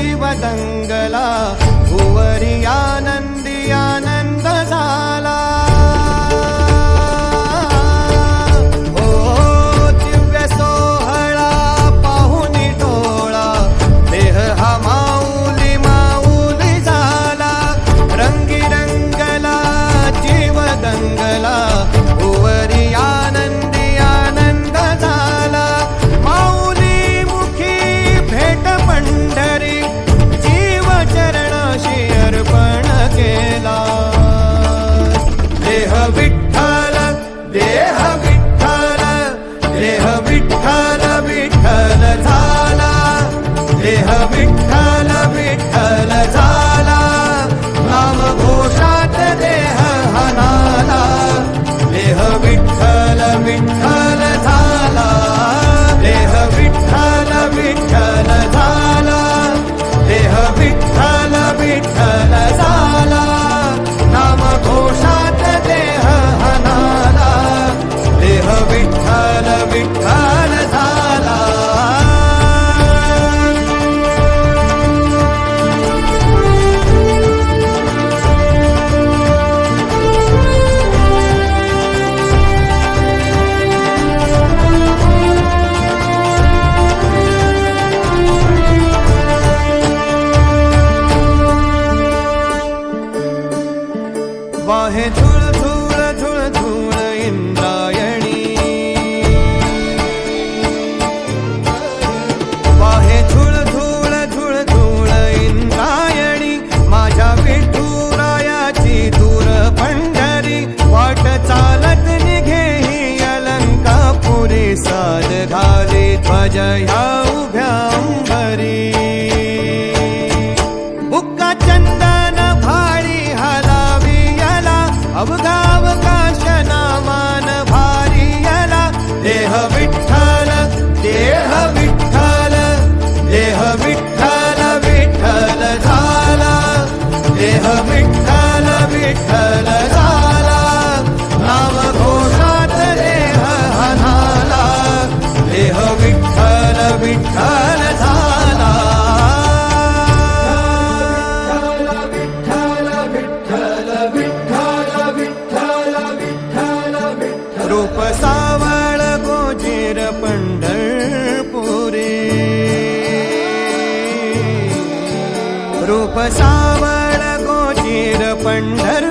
शिवदङ्गला भुवरियान 来来来 उभ्या अंबरी. मुक्का चंदन भारी हलावी याला अवघावकाश नामान भारी याला. देह विठ्ठल देह विठ्ठल देह विठ्ठल विठ्ठल झाला. देह विठ्ठल विठ्ठल वर गोचिर पण्डर